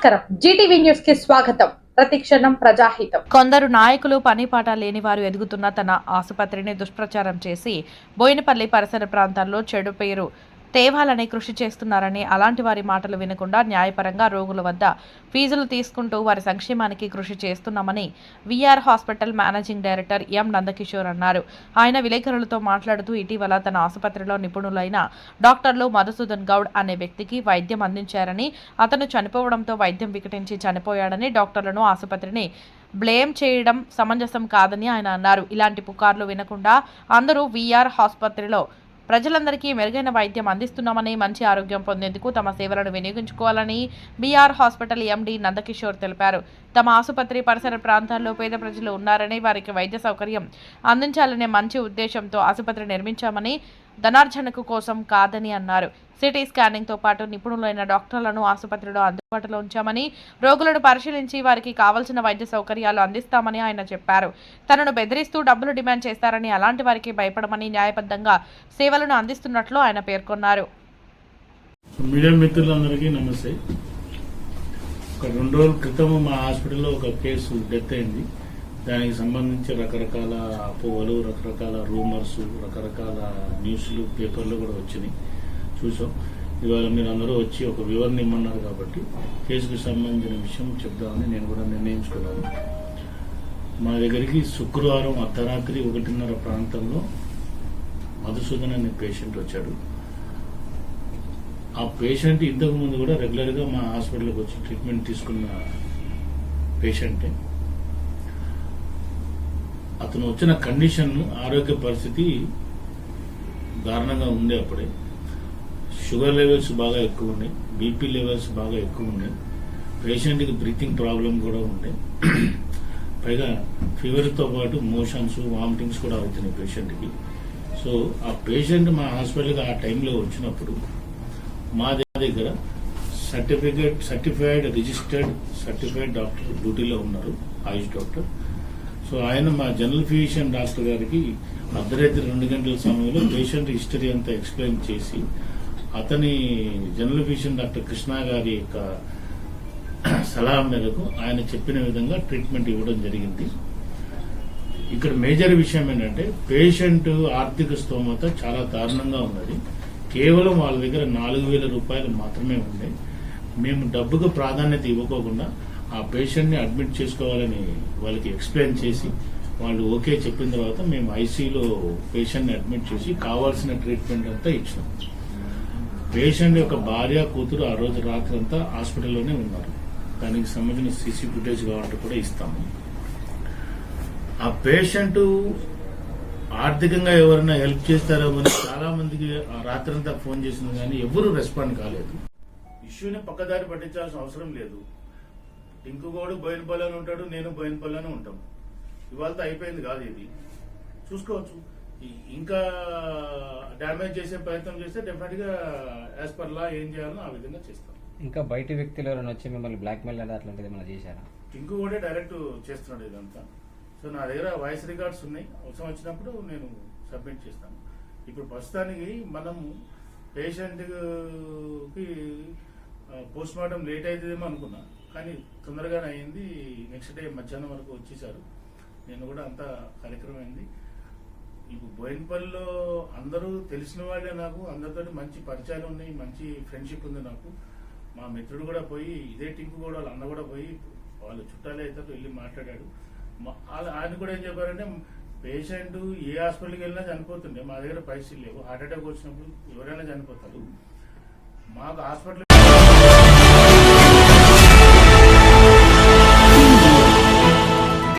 నమస్కారం. జీటీవీ న్యూస్కి స్వాగతం. ప్రతిక్షణం ప్రజాహితం. కొందరు నాయకులు పనిపాట లేని వారు ఎదుగుతున్న తన ఆసుపత్రిని దుష్ప్రచారం చేసి బోయినపల్లి పరిసర ప్రాంతాల్లో చెడు పేరు తేవాలని కృషి చేస్తున్నారని అలాంటి వారి మాటలు వినకుండా న్యాయపరంగా రోగుల వద్ద ఫీజులు తీసుకుంటూ వారి సంక్షేమానికి కృషి చేస్తున్నామని VR hospital managing director M Nandakishore అన్నారు. ఆయన విలేకరులతో మాట్లాడుతూ ఇటీవల తన ఆసుపత్రిలో నిపుణులైన డాక్టర్లు మధుసూదన్ గౌడ్ అనే వ్యక్తికి వైద్యం అందించారని అతను చనిపోవడంతో వైద్యం వికటించి చనిపోయాడని డాక్టర్లను ఆసుపత్రిని బ్లేమ్ చేయడం సమంజసం కాదని ఆయన అన్నారు. ఇలాంటి పుకార్లు వినకుండా అందరూ వీఆర్ ఆసుపత్రిలో ప్రజలందరికీ మెరుగైన వైద్యం అందిస్తున్నామని మంచి ఆరోగ్యం పొందేందుకు తమ సేవలను వినియోగించుకోవాలని బీఆర్ హాస్పిటల్ ఎండీ నందకిషోర్ తెలిపారు. తమ ఆసుపత్రి పరిసర ప్రాంతాల్లో పేద ప్రజలు ఉన్నారని వారికి వైద్య సౌకర్యం అందించాలనే మంచి ఉద్దేశంతో ఆసుపత్రి నిర్మించామని ధనార్జనకు కోసం కాదని అన్నారు. సిటీ స్కానింగ్తో పాటు నిపుణులైన డాక్టర్లను ఆసుపత్రిలో అందుబాటులో ఉంచామని రోగులను పరిశీలించి వారికి కావలసిన వైద్య సౌకర్యాలు అందిస్తామని ఆయన చెప్పారు. తనను బెదిరిస్తూ డబ్బులు డిమాండ్ చేస్తారని అలాంటి వారికి భయపడమని న్యాయబద్ధంగా సేవలను అందిస్తున్నట్లు ఆయన పేర్కొన్నారు. మీడియా మిత్రులందరికీ నమస్తే. ఒక రెండు రోజుల క్రితం మా హాస్పిటల్లో ఒక కేసు డెత్ అయింది. దానికి సంబంధించి రకరకాల అపోహలు రకరకాల రూమర్స్ రకరకాల న్యూస్లు పేపర్లు కూడా వచ్చినాయి. చూసాం. ఇవాళ మీరు అందరూ వచ్చి ఒక వివరణ ఇమ్మన్నారు కాబట్టి కేసుకు సంబంధించిన విషయం చెప్దామని నేను కూడా నిర్ణయించుకున్నాను. మా దగ్గరికి శుక్రవారం అర్ధరాత్రి ఒకటిన్నర ప్రాంతంలో మధుసూదన్ అనే పేషెంట్ వచ్చాడు. ఆ పేషెంట్ ఇంతకుముందు కూడా రెగ్యులర్గా మా హాస్పిటల్కి వచ్చి ట్రీట్మెంట్ తీసుకున్న పేషెంటే అతను వచ్చిన కండిషన్ ఆరోగ్య పరిస్థితి దారుణంగా ఉండే అప్పుడే. షుగర్ లెవెల్స్ బాగా ఎక్కువ ఉన్నాయి. బీపీ లెవెల్స్ బాగా ఎక్కువ ఉన్నాయి. పేషెంట్కి బ్రీతింగ్ ప్రాబ్లం కూడా ఉండే పైగా ఫీవర్తో పాటు మోషన్స్ వామిటింగ్స్ కూడా అవుతున్నాయి పేషెంట్కి సో ఆ పేషెంట్ మా హాస్పిటల్కి ఆ టైంలో వచ్చినప్పుడు మా దగ్గర certificate certified registered certified doctor డ్యూటీలో ఉన్నారు. ఆయుష్ డాక్టర్. సో ఆయన మా జనరల్ ఫిజిషియన్ డాక్టర్ గారికి అర్ధరాత్రి రెండు గంటల సమయంలో పేషెంట్ హిస్టరీ అంతా ఎక్స్ప్లెయిన్ చేసి అతని జనరల్ ఫిజిషియన్ డాక్టర్ కృష్ణ గారి యొక్క సలహా మేరకు ఆయన చెప్పిన విధంగా ట్రీట్మెంట్ ఇవ్వడం జరిగింది. ఇక్కడ మేజర్ విషయం ఏంటంటే పేషెంట్ ఆర్థిక స్తోమత చాలా దారుణంగా ఉన్నది. కేవలం వాళ్ళ దగ్గర నాలుగు వేల రూపాయలు మాత్రమే ఉండే. మేము డబ్బుకు ప్రాధాన్యత ఇవ్వకోకుండా ఆ పేషెంట్ని అడ్మిట్ చేసుకోవాలని వాళ్ళకి ఎక్స్ప్లెయిన్ చేసి వాళ్ళు ఓకే చెప్పిన తర్వాత మేము ఐసీలో పేషెంట్ని అడ్మిట్ చేసి కావాల్సిన ట్రీట్మెంట్ అంతా ఇచ్చినాం. పేషెంట్ యొక్క భార్య కూతురు ఆ రోజు రాత్రి అంతా హాస్పిటల్లోనే ఉన్నారు. దానికి సంబంధించిన సీసీ ఫుటేజ్ కావాలంటే కూడా ఇస్తాము. ఆ పేషెంట్ ఆర్థికంగా ఎవరైనా హెల్ప్ చేస్తారో అని చాలా మందికి ఆ రాత్రంతా ఫోన్ చేసింది కానీ ఎవరు రెస్పాండ్ కాలేదు. ఇష్యూని పక్కదారి పట్టించాల్సిన అవసరం లేదు. టింకుగోడు బోయినపల్లిని ఉంటాడు నేను బోయినపల్లిని ఉంటాం. ఇవాళతో అయిపోయింది కాదు ఇది. చూసుకోవచ్చు. ఇంకా డ్యామేజ్ చేసే ప్రయత్నం చేస్తే డెఫినెట్గా యాజ్ పర్ లా ఏం చేయాలో ఆ విధంగా చేస్తాం. ఇంకా బయట వ్యక్తులు ఎవరైనా వచ్చి మిమ్మల్ని బ్లాక్ మెయిల్ అట్లాంటిది ఏమైనా చేశారా? టింకు కూడా డైరెక్ట్ చేస్తున్నాడు ఇదంతా. సో నా దగ్గర వాయిస్ రికార్డ్స్ ఉన్నాయి. అవసరం వచ్చినప్పుడు నేను సబ్మిట్ చేస్తాను. ఇప్పుడు ప్రస్తుతానికి మనము పేషెంట్కి పోస్ట్ మార్టం లేట్ అవుతుందేమో అనుకున్నా. కానీ తొందరగానే అయింది నెక్స్ట్ డే మధ్యాహ్నం వరకు వచ్చేసారు. నేను కూడా అంతా కార్యక్రమం అయింది ఇప్పుడు బోయిన్పల్లిలో అందరూ తెలిసిన వాళ్ళే నాకు. అందరితో మంచి పరిచయాలు ఉన్నాయి మంచి ఫ్రెండ్షిప్ ఉంది నాకు. మా మిత్రుడు కూడా పోయి ఇదే టింకు కూడా వాళ్ళ అన్న కూడా పోయి వాళ్ళు చుట్టాలే అయితే వెళ్ళి మాట్లాడాడు. వాళ్ళ- ఆయన కూడా ఏం చెప్పారంటే పేషెంట్ ఏ హాస్పిటల్కి వెళ్ళినా చనిపోతుండే. మా దగ్గర పైసలు లేవు. హార్ట్అటాక్ వచ్చినప్పుడు ఎవరైనా చనిపోతారు. మాకు హాస్పిటల్